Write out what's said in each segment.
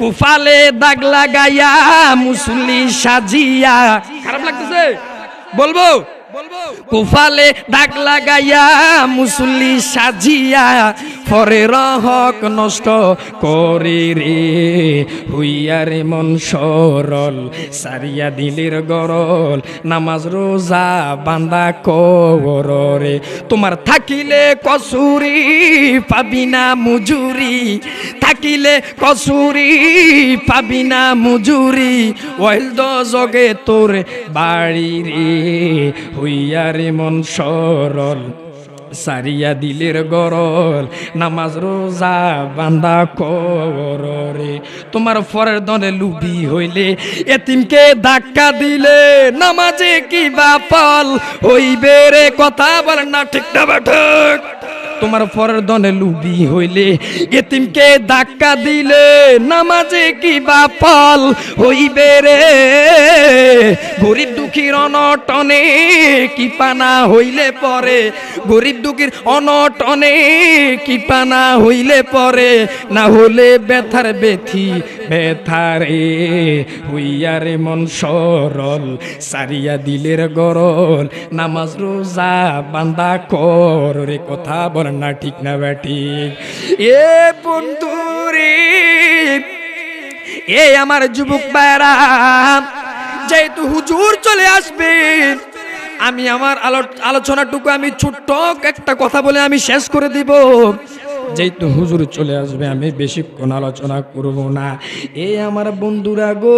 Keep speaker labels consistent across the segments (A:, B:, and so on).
A: কুফালে দাগ লাগাইয়া মুসলি সাজিয়া। খারাপ লাগতেছে? বলব? কুফালে দাগ লাগাইয়া মুসলি সাজিয়া ফরে রহক নষ্ট করে রে। হুইয়ারে মন সরল, সারিয়া দিলের গরল, নামাজ রোজা বান্দা কবরে তোমার থাকিলে কসুরি পাবি না মুজুরি, থাকিলে কসুরি পাবি না মুজুরি। ওয়াইল দ জগে তোর বাড়ি রে, হইয়ারে মন সরল। সারিয়া দিলের গরল, নামাজ রোজা বান্দা কররে তোমার ফরের দনে লুবি হইলে এতিমকে ধাক্কা দিলে নামাজে কি বাপল হইবে রে কথা বলেন না, ঠিক না তোমার পরের দনে লুবি হইলে, এতিমকে ধাক্কা দিলে নামাজে কি বাপল হইবে রে? গরিব দুঃখীর অনটনে কি পানা হইলে পরে? গরিব দুঃখীর অনটনে কি পানা হইলে পরে? না হলে ব্যথার বেথি ব্যথারে হইয়ারে মন সরল, সারিয়া দিলের গরল, নামাজ রোজা বান্দা কর, রে কথা বল না ঠিক না ব্যাটিক এ বন্ধু এ আমার যুবক বাইরা যেহেতু হুজুর চলে আসবে, আমি আমার আলো- আলোচনাটুকু আমি ছোট্ট একটা কথা বলে আমি শেষ করে দিব। যেহেতু হুজুর চলে আসবে, আমি বেশিক্ষণ আলোচনা করব না। এ আমার বন্ধুরা গো,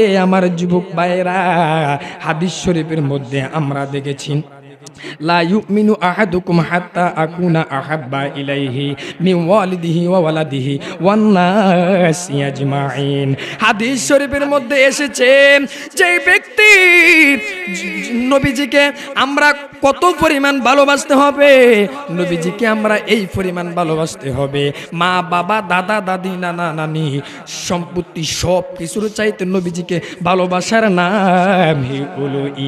A: এ আমার যুবক ভাইরা হাদিস শরীফের মধ্যে আমরা দেখেছি লা ইউমিনু আহাদুকুম ওয়ালিদিহি ওয়া ওয়ালাদিহি ওয়ান হাদিস শরীফের মধ্যে এসেছে যে ব্যক্তি নবীজিকে আমরা কত পরিমাণ ভালোবাসতে হবে, নবীজিকে আমরা এই পরিমাণ ভালোবাসতে হবে। মা, বাবা, দাদা, দাদি, নানা, নানি, সম্পত্তি সব কিছুর চাইতে নবীজিকে ভালোবাসার নাম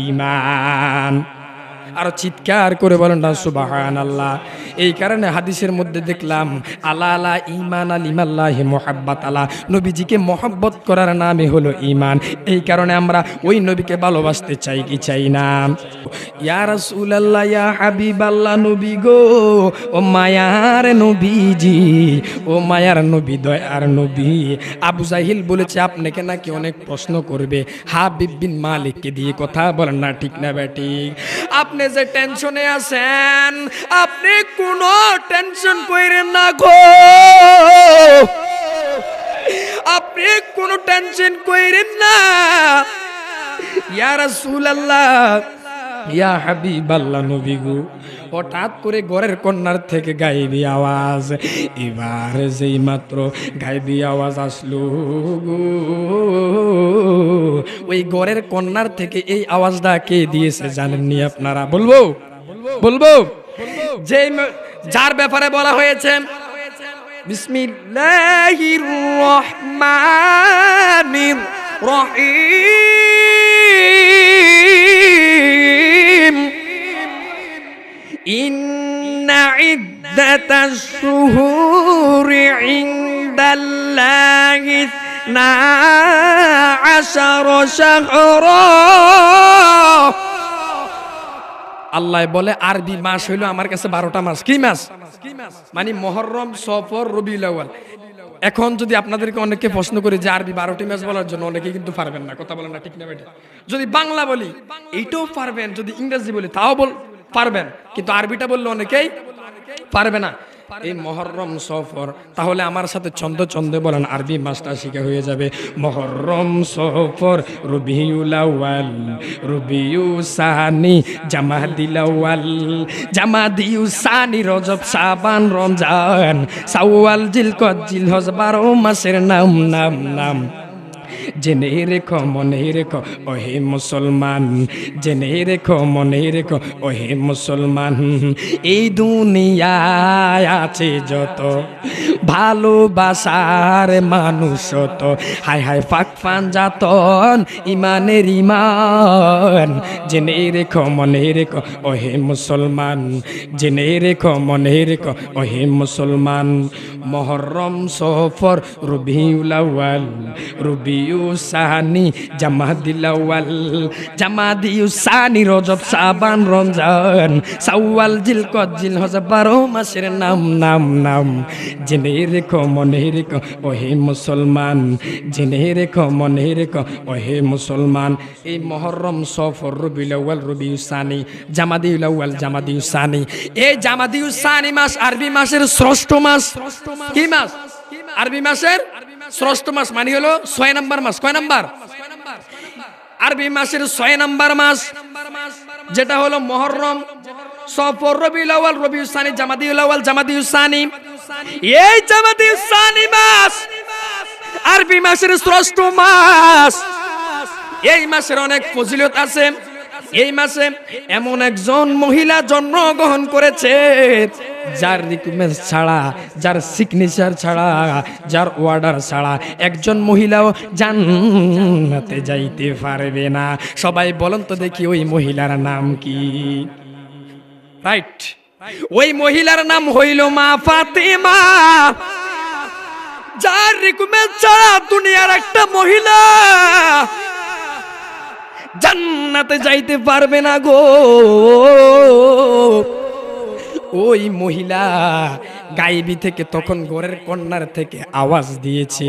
A: ইমান আর চিৎকার করে বলেন না সুবাহান আল্লাহ এই কারণে হাদিসের মধ্যে দেখলাম, আলা আলা ইমান আল ইমাল্লাহি মোহাব্বত আলা। নবীজিকে মহব্বত করার নামই হলো ইমান এই কারণে আমরা ওই নবীকে ভালোবাসতে চাই কি চাই না। ইয়া রাসূলুল্লাহ, ইয়া হাবিবাল্লাহ, নবী গো, ও মায়ার নবীজি, ও মায়ার নবী, দয়ার নবী। আবু জাহিল বলেছে, আপনাকে নাকি অনেক প্রশ্ন করবে। হাবিব বিন মালিককে দিয়ে কথা বলেন, না, ঠিক না ব্যাটিক আপনি যে টেনশনে আছেন, আপনি কোনো টেনশন কইরেন না গো। আপনি কোনো টেনশন কইরেন না। ইয়া রাসূলুল্লাহ, ইয়া হাবিবাল্লাহ নবী গো। হঠাৎ করে ঘরের কন্যার থেকে গাইবি আওয়াজ। এবার যেই মাত্র গাইবি আওয়াজ আসলো ওই ঘরের কন্যার থেকে এই আওয়াজটা কে দিয়েছে জানেননি আপনারা? বলব? বলব? যে যার ব্যাপারে বলা হয়েছে, বিসমিল্লাহির রহমানির রহিম। إن عدة الشهور عند الله اثنا عشر شهرا আল্লাহ বলে আরবি মাস হইলো আমার কাছে বারোটা মাস কি মাস মানে মহরম সফর রবিউল আউয়াল এখন যদি আপনাদেরকে অনেকে প্রশ্ন করি যে আরবি বারোটি মাস বলার জন্য অনেকে কিন্তু পারবেন না কথা বলেন না ঠিক না বেটা যদি বাংলা বলি এইটাও পারবেন যদি ইংরেজি বলি তাও বল পারবেন। কিন্তু আরবিটা বললে অনেকেই পারবে না। এই মহরম সফর, তাহলে আমার সাথে ছন্দ ছন্দে বলেন, আরবি মাস্টার শিখা হয়ে যাবে। মহরম সফর, রবিউল আউয়াল, রবিউ সানি জামাদিল আউয়াল, জামাদিউ সানি রজব সাবান, রমজান সাওয়াল জিলকত, জিলহজ বারো মাসের নাম নাম নাম। জেনে রেখো মনে রেখো ওহে মুসলমান। জেনে রেখো মনে রেখো ওহে মুসলমান। এই দুনিয়ায় আছে যত ভালোবাসার মানুষ তো। হায় হায় ফাঁক ফান যাতন ইমানের ইমান। জেনে রেখো, মনে রেখো, ওহে মুসলমান। জেনে রেখো, মনে রেখো, ওহে মুসলমান। মহরম সফর রবিউল আউয়াল, রবিউ সানি জামাদিল আউয়াল। জামাদিউ সানি রজব, সাবান, রমজান। সাওয়াল জিলকত জিল হজ বারো মাসের নাম নাম নাম। জেনে রেখো মনে রেখো ওহে মুসলমান। জেনে রেখো মনে রেখো ওহে মুসলমান। এই মহরম সফর রবিউল আউয়াল রবিউ সানি, জামাদিউল আউয়াল জামাদিউ সানি। এই জামাদিউ সানি মাস আরবি মাসের ষষ্ঠ মাস। কি মাস? আরবি মাসের ষষ্ঠ মাস মানে হলো ছয় নাম্বার মাস। কয় নাম্বার? আরবি মাসের ছয় নাম্বার মাস, যেটা হলো মহরম সফর রবিউল আউয়াল, রবিউল সানি, জামাদিউল আউয়াল, জামাদিউল সানি। এই জামাদিউল সানি মাস। আরবি মাসের ষষ্ঠ মাস। এই মাসের অনেক ফজিলত আছে। এই মাসে এমন একজন মহিলা জন্মগ্রহণ করেছে, যার রিকমেন্স ছাড়া, যার সিগনেচার ছাড়া, যার অর্ডার ছাড়া একজন মহিলাও জান্নাতে যাইতে পারবে না। সবাই বলেন তো দেখি ওই মহিলার নাম কি? রাইট ওই মহিলার নাম হইল মা ফাতেমা। যার রিকমেন্স ছাড়া দুনিয়ার একটা মহিলা জান্নাতে যাইতে পারবে না গো। ওই মহিলা গাইবি থেকে তখন ঘরের কন্যার থেকে আওয়াজ দিয়েছে।